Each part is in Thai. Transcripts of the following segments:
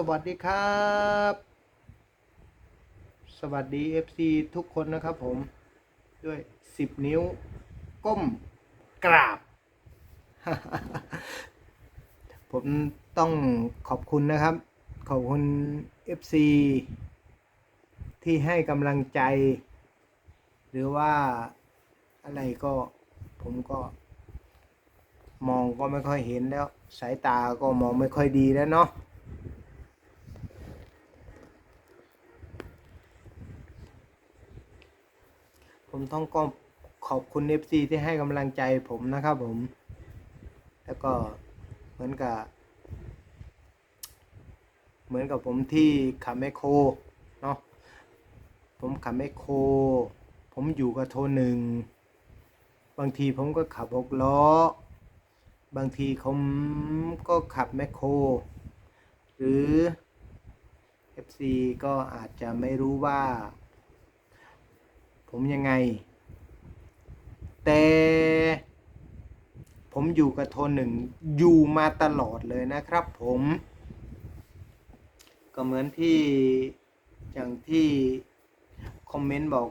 สวัสดีครับ สวัสดี FC ทุกคนนะครับผม ด้วย 10 นิ้ว ก้มกราบ ผมต้องขอบคุณนะครับ ขอบคุณ FC ที่ให้กำลังใจ หรือว่าอะไรก็ผมก็มองก็ไม่ค่อยเห็นแล้ว สายตาก็มองไม่ค่อยดีแล้วเนาะ ผมต้องก็ขอบคุณ FC ที่ให้กำลังใจผมนะครับผม แล้วก็เหมือนกับ เหมือนกับผมที่ขับแมคโครเนาะผมขับแมคโคร ผมอยู่กับโทหนึ่ง บางทีผมก็ขับหกล้อ บางทีผมก็ขับแมคโคร หรือ FC ก็อาจจะไม่รู้ว่า ผมยังไง แต่ผมอยู่กับโทนหนึ่งอยู่มาตลอดเลยนะครับผม ก็เหมือนที่อย่างที่คอมเมนต์บอก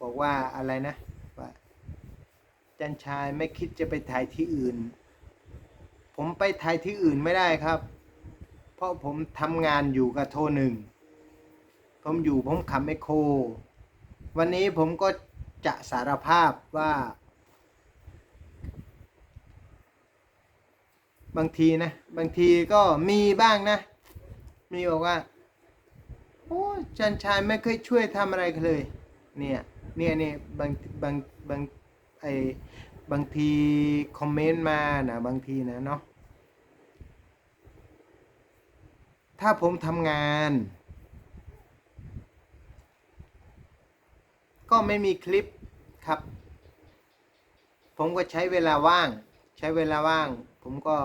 บอกว่าอะไรนะว่าจันชายไม่คิดจะไปถ่ายที่อื่น ผมไปถ่ายที่อื่นไม่ได้ครับ เพราะผมทำงานอยู่กับโทหนึ่ง ผมอยู่ผมขับไมโคร วันนี้ผมก็จะสารภาพว่า บางทีนะ บางทีก็มีบ้างนะ มีบอกว่า โอ้จันชายไม่เคยช่วยทำอะไรเลย เนี่ยเนี่ยเนี่ยบางบางบางไอบางทีคอมเมนต์มานะบางทีนะเนาะถ้าผมทำงาน ก็ไม่มีคลิปครับ ผมก็ใช้เวลาว่าง ใช้เวลาว่าง ผมก็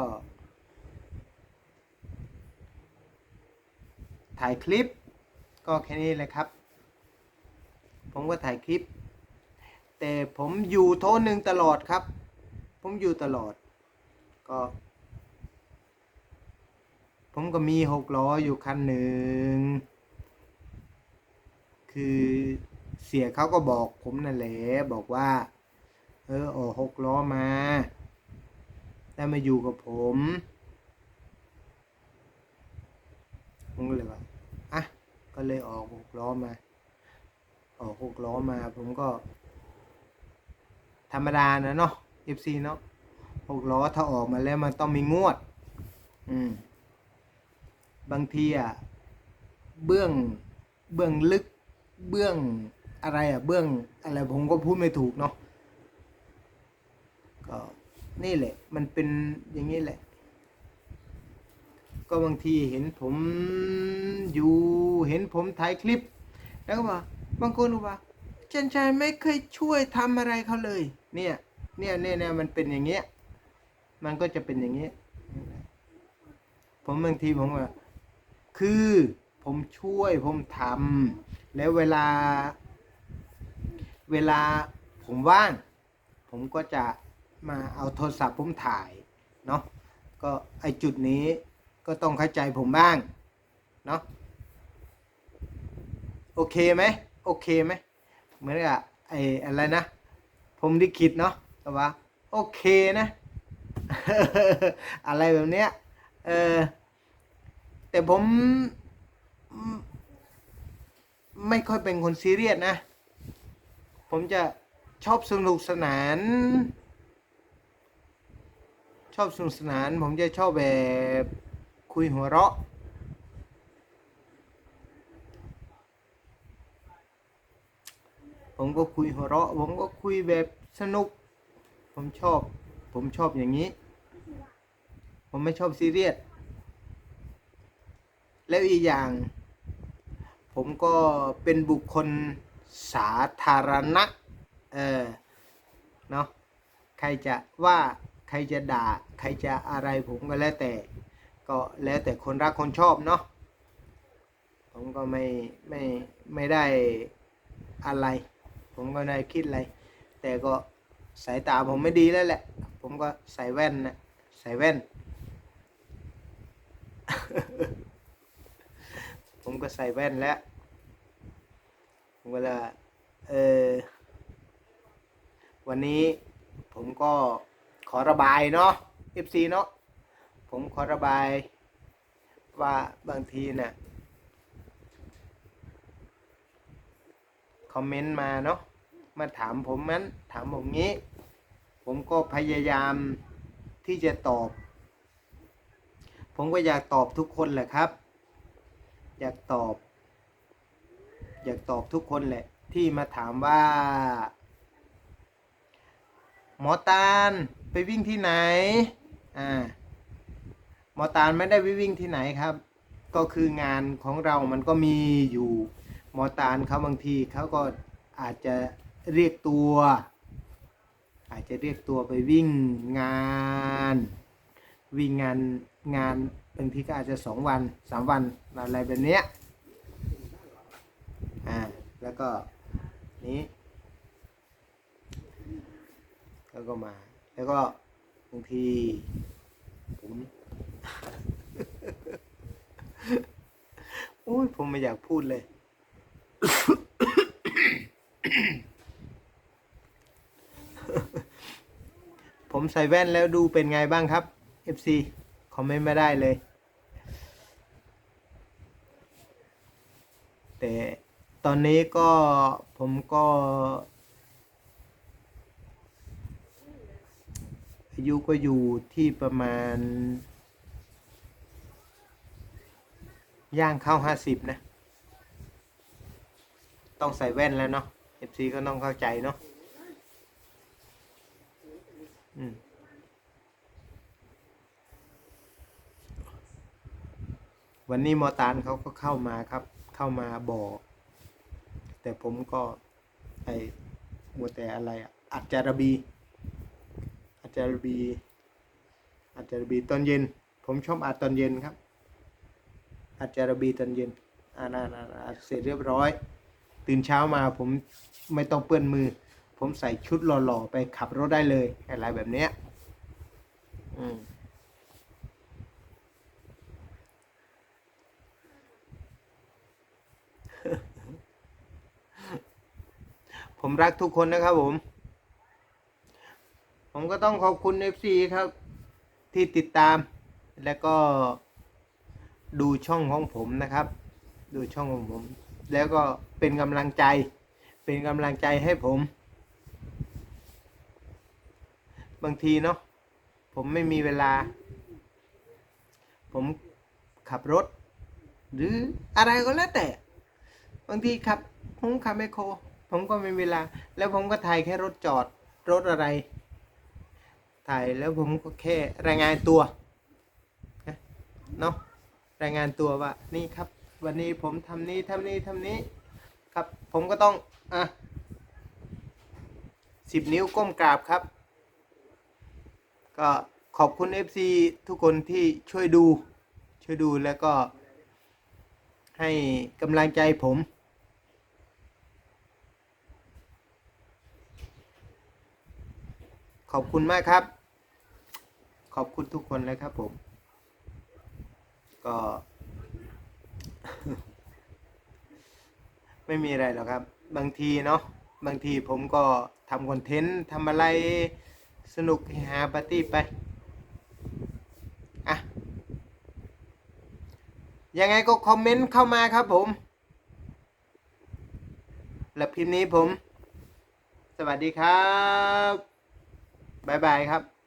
ถ่ายคลิป ก็แค่นี้แหละครับ ผมก็ถ่ายคลิป แต่ผมอยู่โทนหนึ่งตลอดครับ ผมอยู่ตลอด ก็ ผมก็มีหกล้ออยู่คันหนึ่งคือ เสียเขาก็บอกผมนั่นแหละบอกว่า เออออกหกล้อมาได้มาอยู่กับผมผมก็เลยว่าอะก็เลยออกหกล้อมา ออกหกล้อมา ผมก็ ธรรมดานะเนาะ FC เนาะหกล้อถ้าออกมาแล้วมันต้องมีงวด อืม บางทีอะ เบื้อง เบื้องลึก เบื้อง อะไรอะเบื้องอะไรผมก็พูดไม่ถูกเนาะก็นี่แหละ มันเป็นอย่างนี้แหละ ก็บางทีเห็นผมอยู่เห็นผมถ่ายคลิป แล้วก็ว่าบางคนก็ว่าจันชายไม่เคยช่วยทำอะไรเขาเลย เนี่ยเนี่ยเนี่ยเนี่ยมันเป็นอย่างเงี้ยมันก็จะเป็นอย่างเงี้ยผมบางทีผมว่า คือผมช่วยผมทำแล้วเวลา เวลาผมว่าง ผมก็จะมาเอาโทรศัพท์ผมถ่ายเนาะก็ไอจุดนี้ก็ต้องเข้าใจผมบ้างเนาะโอเคไหมโอเคไหมเหมือนกับไออะไรนะ ผมลิขิตเนาะแต่ว่าโอเคนะ อะไรแบบเนี้ยเออแต่ผม ไม่ค่อยเป็นคนซีเรียสนะ ผมจะชอบสนุกสนาน ชอบสนุกสนาน ผมจะชอบแบบคุยหัวเราะ ผมก็คุยหัวเราะ ผมก็คุยแบบสนุก ผมชอบ ผมชอบอย่างนี้ ผมไม่ชอบซีเรียส แล้วอีกอย่าง ผมก็เป็นบุคคล สาธารณะ เออ เนาะ ใครจะว่าใครจะด่า ใครจะอะไรผมก็แล้วแต่ ก็แล้วแต่คนรักคนชอบเนาะ ผมก็ไม่ไม่ไม่ได้อะไร ผมก็ไม่ได้คิดอะไร แต่ก็สายตาผมไม่ดีแล้วแหละ ผมก็ใส่แว่นนะใส่แว่น ผมก็ใส่แว่นแล้ว ผมก็เลยเออวันนี้ผมก็ขอระบายเนาะ FC เนาะผมขอระบายว่าบางทีเนี่ยคอมเมนต์มาเนาะมาถามผมนั้นถามผมงี้ ผมก็พยายามที่จะตอบ ผมก็อยากตอบทุกคนแหละครับ อยากตอบ อยากตอบทุกคนแหละ ที่มาถามว่า หมอตาลไปวิ่งที่ไหนอ่าหมอตาลไม่ได้ไปวิ่งที่ไหนครับ ก็คืองานของเรามันก็มีอยู่หมอตาลเขาบางทีเขาก็อาจจะเรียกตัว อาจจะเรียกตัวไปวิ่งงาน วิ่งงานงานบางทีก็อาจจะสองวันสามวันอะไรแบบเนี้ย แล้วก็นี้แล้วก็มา แล้วก็บางทีผมโอ้ยผมไม่อยากพูดเลย ผมใส่แว่นแล้วดูเป็นไงบ้างครับ FC คอมเมนต์ไม่ได้เลย แต่ ตอนนี้ก็ผมก็อายุก็อยู่ที่ประมาณ ย่างเข้าห้าสิบนะ ต้องใส่แว่นแล้วเนาะ FC ก็ต้องเข้าใจเนาะอืมวันนี้มอตานเขาก็เข้ามาครับ เข้ามาบอก แต่ผมก็ไอมัวแต่อะไรอะอัจจารบีอัจจารบีอัจจารบีตอนเย็น ผมชอบอัดตอนเย็นครับอัจจารบีตอนเย็นอ่านอ่านอ่านอ่านเสร็จเรียบร้อย ตื่นเช้ามาผมไม่ต้องเปื้อนมือ ผมใส่ชุดหล่อๆไปขับรถได้เลยอะไรแบบเนี้ยอืม ผมรักทุกคนนะครับผม ผมก็ต้องขอบคุณ FC ครับ ที่ติดตาม แล้วก็ดูช่องของผมนะครับ ดูช่องของผม แล้วก็เป็นกำลังใจ เป็นกำลังใจให้ผม บางทีเนาะผมไม่มีเวลา ผมขับรถ หรืออะไรก็แล้วแต่ บางทีขับผมขับไมโคร ผมก็ไม่มีเวลา แล้วผมก็ถ่ายแค่รถจอดรถอะไร ถ่ายแล้วผมก็แค่รายงานตัวนะเนาะรายงานตัวว่านี่ครับ วันนี้ผมทำนี้ทำนี้ทำนี้ ครับ ผมก็ต้องอะสิบนิ้วก้มกราบครับ ก็ขอบคุณ FC ทุกคนที่ช่วยดู ช่วยดูแล้วก็ให้กำลังใจผม ขอบคุณมากครับ ขอบคุณทุกคนเลยครับผม ก็ ไม่มีอะไรหรอกครับ บางทีเนาะบางทีผมก็ทำคอนเทนต์ทำอะไรสนุกเฮฮาปาร์ตี้ไปอะยังไงก็คอมเมนต์เข้ามาครับผมและพิมพ์นี้ผม สวัสดีครับ บ๊ายบายครับ